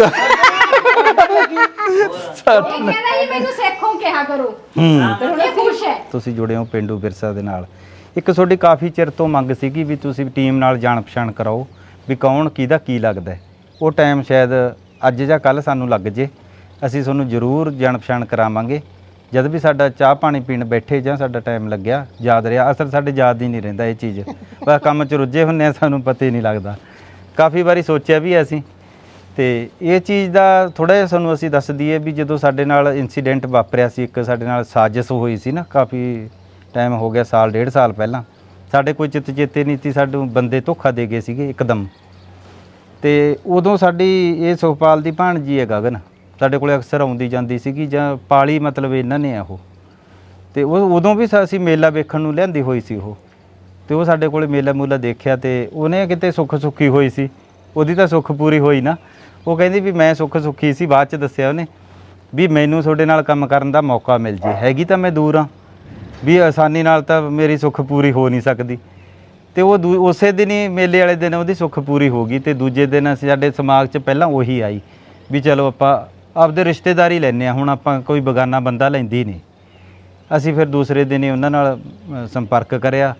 ਇਹ ਕਹਿੰਦਾ ਜੀ ਮੈਨੂੰ ਸੇਖੋਂ ਕਿਹਾ ਕਰੋ। ਹੂੰ। ਤੇ ਹੁਣ ਇਹ ਖੁਸ਼ ਹੈ। ਤੁਸੀਂ ਜੁੜੇ ਹੋ ਪਿੰਡੂ ਵਿਰਸਾ ਦੇ ਨਾਲ। ਇੱਕ ਤੁਹਾਡੀ ਕਾਫੀ ਚਿਰ ਤੋਂ ਮੰਗ ਸੀਗੀ ਵੀ ਤੁਸੀਂ ਟੀਮ ਨਾਲ ਜਾਣ ਪਛਾਣ ਕਰਾਓ ਵੀ ਕੌਣ ਕਿਹਦਾ ਕੀ ਲੱਗਦਾ ਹੈ। ਉਹ ਟਾਈਮ ਸ਼ਾਇਦ ਅੱਜ ਜਾਂ ਕੱਲ ਸਾਨੂੰ ਲੱਗ ਜੇ। ਅਸੀਂ ਤੁਹਾਨੂੰ ਜ਼ਰੂਰ ਜਾਣ ਪਛਾਣ ਕਰਾਵਾਂਗੇ। ਜਦ ਵੀ ਸਾਡਾ ਚਾਹ ਪਾਣੀ ਪੀਣ ਬੈਠੇ ਜਾਂ ਸਾਡਾ ਟਾਈਮ ਲੱਗਿਆ ਯਾਦ ਰਿਹਾ। ਅਸਲ ਸਾਡੇ ਯਾਦ ਹੀ ਨਹੀਂ ਰਹਿੰਦਾ ਇਹ ਚੀਜ਼। ਬਸ ਕੰਮ 'ਚ ਰੁੱਝੇ ਹੁੰਨੇ ਆ ਸਾਨੂੰ ਪਤਾ ਹੀ ਨਹੀਂ ਲੱਗਦਾ। ਕਾਫੀ ਵਾਰੀ ਸੋਚਿਆ ਵੀ ਹੈ ਅਸੀਂ। ਤੇ ਇਹ ਚੀਜ਼ ਦਾ ਥੋੜਾ ਜਿਹਾ ਸਾਨੂੰ ਅਸੀਂ ਦੱਸ ਦਈਏ ਵੀ ਜਦੋਂ ਸਾਡੇ ਨਾਲ ਇਨਸੀਡੈਂਟ ਵਾਪਰਿਆ ਸੀ, ਇੱਕ ਸਾਡੇ ਨਾਲ ਸਾਜ਼ਿਸ਼ ਹੋਈ ਸੀ ਨਾ, ਕਾਫੀ ਟਾਈਮ ਹੋ ਗਿਆ, ਸਾਲ, ਡੇਢ ਸਾਲ ਪਹਿਲਾਂ। ਸਾਡੇ ਕੋਈ ਚਿੱਤ ਚੇਤੇ ਨਹੀਂ ਸੀ ਸਾਨੂੰ ਬੰਦੇ ਧੋਖਾ ਦੇ ਗਏ ਸੀਗੇ ਇੱਕਦਮ। ਤੇ ਉਦੋਂ ਸਾਡੀ ਇਹ ਸੁਖਪਾਲ ਦੀ ਭਾਣਜੀ ਹੈ ਗਗਨ, ਸਾਡੇ ਕੋਲੇ ਅਕਸਰ ਆਉਂਦੀ ਜਾਂਦੀ ਸੀਗੀ ਜਾਂ ਪਾਲੀ ਮਤਲਬ ਇਹਨਾਂ ਨੇ ਆ ਉਹ। ਤੇ ਉਹ ਉਦੋਂ ਵੀ ਅਸੀਂ ਮੇਲਾ ਵੇਖਣ ਨੂੰ ਲਿਆਂਦੀ ਹੋਈ ਸੀ ਉਹ। ਤੇ ਉਹ ਸਾਡੇ ਕੋਲੇ ਮੇਲਾ ਮੂਲਾ ਦੇਖਿਆ ਤੇ ਉਹਨੇ ਕਿਤੇ ਸੁੱਖ ਸੁੱਖੀ ਹੋਈ ਸੀ। ਉਹਦੀ ਤਾਂ ਸੁੱਖ ਪੂਰੀ ਹੋਈ ਨਾ। ਉਹ ਕਹਿੰਦੀ ਵੀ ਮੈਂ ਸੁੱਖ ਸੁੱਖੀ ਸੀ ਬਾਅਦ ਚ ਦੱਸਿਆ ਉਹਨੇ ਵੀ ਮੈਨੂੰ ਤੁਹਾਡੇ ਨਾਲ ਕੰਮ ਕਰਨ ਦਾ ਮੌਕਾ ਮਿਲ ਜੇ। ਹੈਗੀ ਤਾਂ ਮੈਂ ਦੂਰ ਆ। ਵੀ ਆਸਾਨੀ ਨਾਲ ਤਾਂ ਮੇਰੀ ਸੁੱਖ ਪੂਰੀ ਹੋ ਨਹੀਂ ਸਕਦੀ। ਤੇ ਉਹ ਦੂ- ਉਸੇ ਦਿਨ ਹੀ ਮੇਲੇ ਵਾਲੇ ਦਿਨ ਉਹਦੀ ਸੁੱਖ ਪੂਰੀ ਹੋ ਗਈ ਤੇ ਦੂਜੇ ਦਿਨ ਅਸੀਂ ਸਾਡੇ ਦਿਮਾਗ 'ਚ ਪਹਿਲਾਂ ਉਹੀ ਆਈ ਵੀ ਚਲੋ ਆਪਾਂ ਆਪਦੇ ਰਿਸ਼ਤੇਦਾਰੀ ਲੈਨੇ ਆ ਹੁਣ ਆਪਾਂ ਕੋਈ ਬਗਾਨਾ ਬੰਦਾ ਲੈਂਦੀ ਨਹੀਂ। ਅਸੀਂ ਫਿਰ ਦੂਸਰੇ ਦਿਨ ਹੀ ਉਹਨਾਂ ਨਾਲ ਅ, ਸੰਪਰਕ ਕਰਿਆ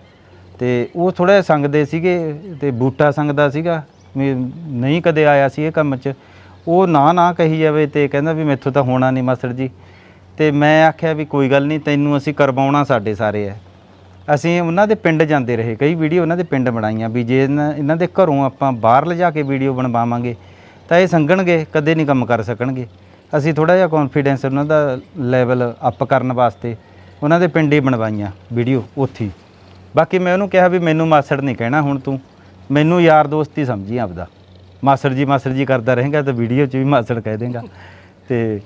ਤੇ ਉਹ ਥੋੜਾ ਜਿਹਾ ਸੰਗਦੇ ਸੀਗੇ ਤੇ ਬੂਟਾ ਸੰਗਦਾ ਸੀਗਾ। ਵੀ ਨਹੀਂ ਕਦੇ ਆਇਆ ਸੀ ਇਹ ਕੰਮ 'ਚ, ਉਹ ਨਾ ਨਾ ਕਹੀ ਜਾਵੇ ਤੇ ਕਹਿੰਦਾ ਵੀ ਮੈਥੋਂ ਤਾਂ ਹੋਣਾ ਨਹੀਂ ਮਾਸਟਰ ਜੀ। ਤੇ ਮੈਂ ਆਖਿਆ ਵੀ ਕੋਈ ਗੱਲ ਨਹੀਂ, ਤੈਨੂੰ ਅਸੀਂ ਕਰਵਾਉਣਾ ਸਾਡੇ ਸਾਰੇ ਐ ਅਸੀਂ ਉਹਨਾਂ ਦੇ ਪਿੰਡ ਜਾਂਦੇ ਰਹੇ, ਕਈ ਵੀਡੀਓ ਉਹਨਾਂ ਦੇ ਪਿੰਡ ਬਣਾਈਆਂ ਵੀ ਜੇ ਇਹਨਾਂ ਇਹਨਾਂ ਦੇ ਘਰੋਂ ਆਪਾਂ ਬਾਹਰ ਲਿਜਾ ਕੇ ਵੀਡੀਓ ਬਣਵਾਵਾਂਗੇ, ਤਾਂ ਇਹ ਸੰਗਣਗੇ, ਕਦੇ ਨਹੀਂ ਕੰਮ ਕਰ ਸਕਣਗੇ। ਅਸੀਂ ਥੋੜਾ ਜਿਹਾ ਕੌਨਫੀਡੈਂਸ ਉਹਨਾਂ ਦਾ ਲੈਵਲ ਅਪ ਕਰਨ ਵਾਸਤੇ ਉਹਨਾਂ ਦੇ ਪਿੰਡ ਹੀ ਬਣਵਾਈਆਂ ਵੀਡੀਓ ਉੱਥੇ। ਹੀ। ਬਾਕੀ ਮੈਂ ਉਹਨੂੰ ਕਿਹਾ ਵੀ ਮੈਨੂੰ ਮਾਸੜ ਨਹੀਂ ਕਹਿਣਾ ਹੁਣ ਤੂੰ। ਮੈਨੂੰ ਯਾਰ ਦੋਸਤ ਹੀ ਸਮਝੀ ਆਪਦਾ। ਮਾਸੜ ਜੀ ਮਾਸੜ ਜੀ ਕਰਦਾ ਰਹੇਗਾ ਤਾਂ ਵੀਡੀਓ 'ਚ ਵੀ ਮਾਸੜ ਕਹਿ ਦੇਗਾ। ਤੇ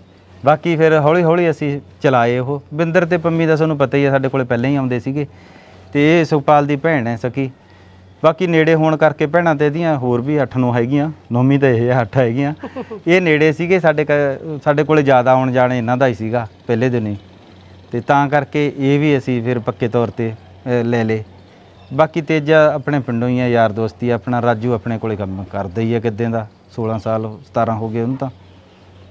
ਬਾਕੀ ਫਿਰ ਹੌਲੀ ਹੌਲੀ ਅਸੀਂ ਚਲਾਏ ਉਹ। ਬਿੰਦਰ ਤੇ ਪੰਮੀ ਦਾ ਤੁਹਾਨੂੰ ਪਤਾ ਹੀ ਹੈ ਸਾਡੇ ਕੋਲੇ ਪਹਿਲਾਂ ਹੀ ਆਉਂਦੇ ਸੀਗੇ। ਤੇ ਇਹ ਸੁਖਪਾਲ ਦੀ ਭੈਣ ਹੈ ਸਕੀ। ਬਾਕੀ ਨੇੜੇ ਹੋਣ ਕਰਕੇ ਭੈਣਾਂ ਤੇ ਇਹਦੀਆਂ ਹੋਰ ਵੀ 8-9 ਹੈਗੀਆਂ। ਨੌਵੀਂ ਤਾਂ ਇਹ 8 ਹੈਗੀਆਂ। ਇਹ ਨੇੜੇ ਸੀਗੇ, ਸਾਡੇ ਕ- ਸਾਡੇ ਕੋਲੇ ਜ਼ਿਆਦਾ ਆਉਣ ਜਾਣ ਇਹਨਾਂ ਦਾ ਹੀ ਸੀਗਾ, ਪਹਿਲੇ ਦਿਨ ਹੀ। ਤੇ ਤਾਂ ਕਰਕੇ ਇਹ ਵੀ ਅਸੀਂ ਫਿਰ ਪੱਕੇ ਤੌਰ ਤੇ ਲੈ ਲੇ ਬਾਕੀ ਤੇਜਾ ਆਪਣੇ ਪਿੰਡੋਂ ਹੀ ਆ ਯਾਰ ਦੋਸਤੀ ਆ, ਆਪਣਾ ਰਾਜੂ ਆਪਣੇ ਕੋਲੇ ਕੰਮ ਕਰਦਾ ਹੀ ਆ ਕਿੱਦਾਂ ਦਾ 16 ਸਾਲ 17 ਹੋ ਗਏ ਉਹਨੂੰ ਤਾਂ।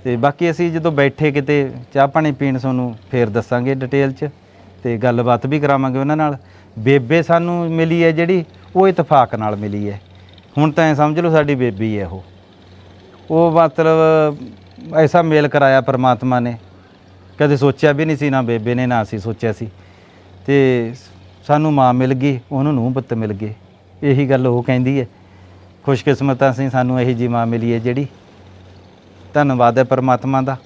ਤੇ ਬਾਕੀ ਅਸੀਂ ਜਦੋਂ ਬੈਠੇ ਕਿਤੇ ਚਾਹ ਪਾਣੀ ਪੀਣ ਤੁਹਾਨੂੰ ਫੇਰ ਦੱਸਾਂਗੇ ਡਿਟੇਲ 'ਚ ਤੇ ਗੱਲਬਾਤ ਵੀ ਕਰਾਵਾਂਗੇ ਉਹਨਾਂ ਨਾਲ। ਬੇਬੇ ਸਾਨੂੰ ਮਿਲੀ ਹੈ ਜਿਹੜੀ ਉਹ ਇਤਫਾਕ ਨਾਲ ਮਿਲੀ ਹੈ। ਹੁਣ ਤਾਂ ਐ ਸਮਝ ਲਓ ਸਾਡੀ ਬੇਬੀ ਹੈ ਉਹ। ਉਹ ਮਤਲਬ ਐਸਾ ਮੇਲ ਕਰਾਇਆ ਪ੍ਰਮਾਤਮਾ ਨੇ। ਕਦੇ ਸੋਚਿਆ ਵੀ ਨਹੀਂ ਸੀ ਨਾ ਬੇਬੇ ਨੇ ਨਾ ਅਸੀਂ ਸੋਚਿਆ ਸੀ। ਤੇ ਸਾਨੂੰ ਮਾਂ ਮਿਲ ਗਈ ਉਹਨੂੰ ਨੂੰਹ ਪੁੱਤ ਮਿਲ ਗਏ। ਇਹੀ ਗੱਲ ਉਹ ਕਹਿੰਦੀ ਹੈ ਖੁਸ਼ਕਿਸਮਤ ਅਸੀਂ ਸਾਨੂੰ ਇਹੀ ਜੀ ਮਾਂ ਮਿਲੀ ਹੈ ਜਿਹੜੀ। ਧੰਨਵਾਦ ਹੈ ਪਰਮਾਤਮਾ ਦਾ।